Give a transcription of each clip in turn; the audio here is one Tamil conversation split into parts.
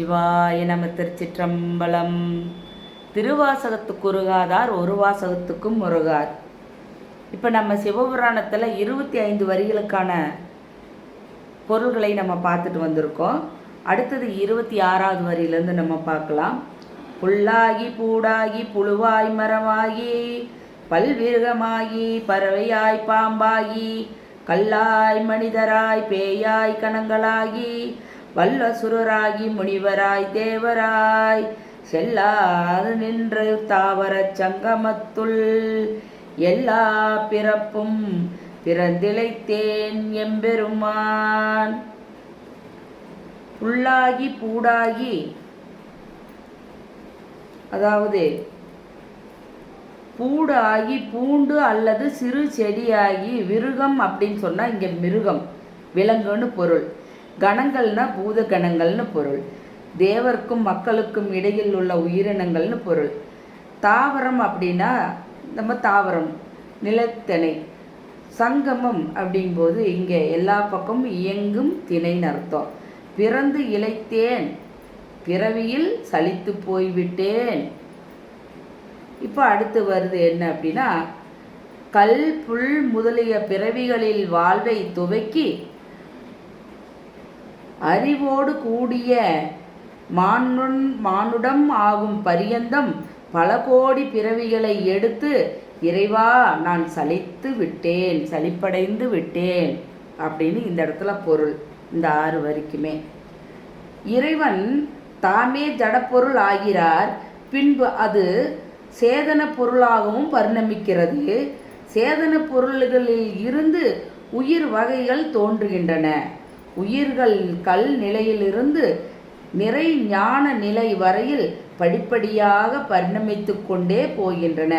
சிவாய நம திருச்சிற்றம்பலம். திருவாசகத்துக்கு உருகாதார் ஒரு வாசகத்துக்கும் முருகார் இப்போ நம்ம சிவபுராணத்தில் இருபத்தி ஐந்து வரிகளுக்கான பொருள்களை நம்ம பார்த்துட்டு வந்திருக்கோம். அடுத்தது இருபத்தி ஆறாவது வரியிலேருந்து நம்ம பார்க்கலாம். புல்லாகி பூடாகி புழுவாய் மரமாகி பல்விருகமாகி பறவையாய் பாம்பாகி கல்லாய் மனிதராய் பேயாய் கணங்களாகி வல்லசுரராகி முனிவராய் தேவராய் செல்லாது நின்று தாவரச் சங்கமத்துள் எல்லா பிறப்பும் பிறந்திழைத்தேன் எம்பெருமான். புல்லாகி பூடாகி அதாவது பூடாகி பூண்டு அல்லது சிறு செடியாகி விருகம் அப்படின்னு சொன்னால் இங்கே மிருகம் விலங்குன்னு பொருள். கணங்கள்னா பூத கணங்கள்னு பொருள். தேவர்க்கும் மக்களுக்கும் இடையில் உள்ள உயிரினங்கள்னு பொருள். தாவரம் அப்படின்னா நம்ம தாவரம் நிலத்திணை சங்கமம் அப்படிங்கும்போது இங்கே எல்லா பக்கமும் இயங்கும் திணைன்னு அர்த்தம். பிறந்து இழைத்தேன் பிறவியில் சலித்து போய்விட்டேன். இப்போ அடுத்து வருது என்ன அப்படின்னா கல் புல் முதலிய பிறவிகளில் வாழ்வை துவக்கி அறிவோடு கூடிய மானுன் மானுடம் ஆகும் பரியந்தம் பல கோடி பிறவிகளை எடுத்து இறைவா நான் சலித்து விட்டேன் சலிப்படைந்து விட்டேன் அப்படின்னு இந்த இடத்துல பொருள் இந்த ஆறு வரைக்குமே. இறைவன் தாமே ஜடப்பொருள் ஆகிறார் பின்பு அது சேதன பொருளாகவும் பரிணமிக்கிறது. சேதன பொருள்களில் இருந்து உயிர் வகைகள் தோன்றுகின்றன. உயிர்கள் கல் நிலையிலிருந்து நிறை ஞான நிலை வரையில் படிப்படியாக பரிணமித்து கொண்டே போகின்றன.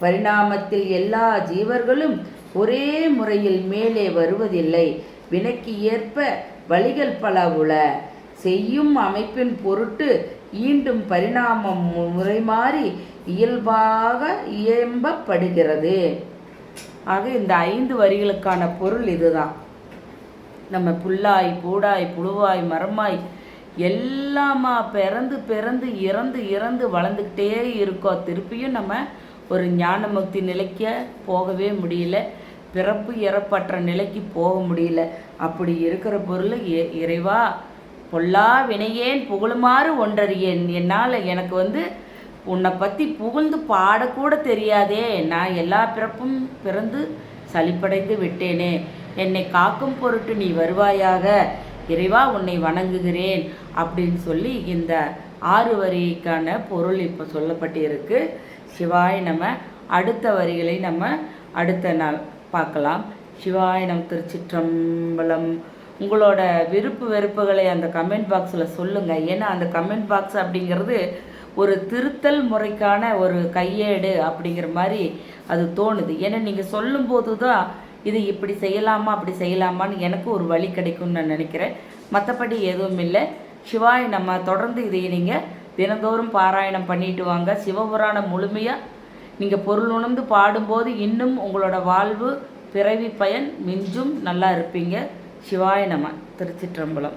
பரிணாமத்தில் எல்லா ஜீவர்களும் ஒரே முறையில் மேலே வருவதில்லை. வினைக்கு ஏற்ப வழிகள் பல உள. செய்யும் அமைப்பின் பொருட்டு ஈண்டும் பரிணாமம் முறை மாறி இயல்பாக இயம்பப்படுகிறது. ஆக இந்த ஐந்து வரிகளுக்கான பொருள் இதுதான். நம்ம புல்லாய் பூடாய் புழுவாய் மரமாய் எல்லாமா பிறந்து பிறந்து இறந்து இறந்து வளர்ந்துக்கிட்டே இருக்கோம் திருப்பியும் நம்ம ஒரு ஞானமுக்தி நிலைக்க போகவே முடியல. பிறப்பு இறப்பற்ற நிலைக்கு போக முடியல. அப்படி இருக்கிற பொருள் இ- இறைவா பொல்லா வினையேன் புகழுமாறு ஒன்றறியேன். என்னால் எனக்கு வந்து உன்னை பற்றி புகழ்ந்து பாடக்கூட தெரியாதே. நான் எல்லா பிறப்பும் பிறந்து சளிப்படைந்து விட்டேனே. என்னை காக்கும் பொருட்டு நீ வருவாயாக இறைவா உன்னை வணங்குகிறேன் அப்படின்னு சொல்லி இந்த ஆறு வரிக்கான பொருள் இப்போ சொல்லப்பட்டிருக்கு. சிவாய் நம்ம அடுத்த வரிகளை நம்ம அடுத்த நாள் பார்க்கலாம். சிவாய் நம் திருச்சிற்றம்பலம். உங்களோட விருப்பு வெறுப்புகளை அந்த கமெண்ட் பாக்ஸில் சொல்லுங்கள் ஏன்னா அந்த கமெண்ட் பாக்ஸ் அப்படிங்கிறது ஒரு திருத்தல் முறைக்கான ஒரு கையேடு அப்படிங்கிற மாதிரி அது தோணுது. ஏன்னா நீங்கள் சொல்லும்போது தான் இது இப்படி செய்யலாமா அப்படி செய்யலாமான்னு எனக்கு ஒரு வழி கிடைக்கும்னு நான் நினைக்கிறேன். மற்றபடி எதுவும் இல்லை. சிவாய் நம்ம தொடர்ந்து இதை நீங்கள் தினந்தோறும் பாராயணம் பண்ணிட்டு வாங்க. சிவபுராணம் முழுமையாக நீங்கள் பொருள் உணர்ந்து பாடும்போது இன்னும் உங்களோட வாழ்வு பிறவி பயன் மிஞ்சும் நல்லா இருப்பீங்க. சிவாய நம திருச்சிற்றம்பலம்.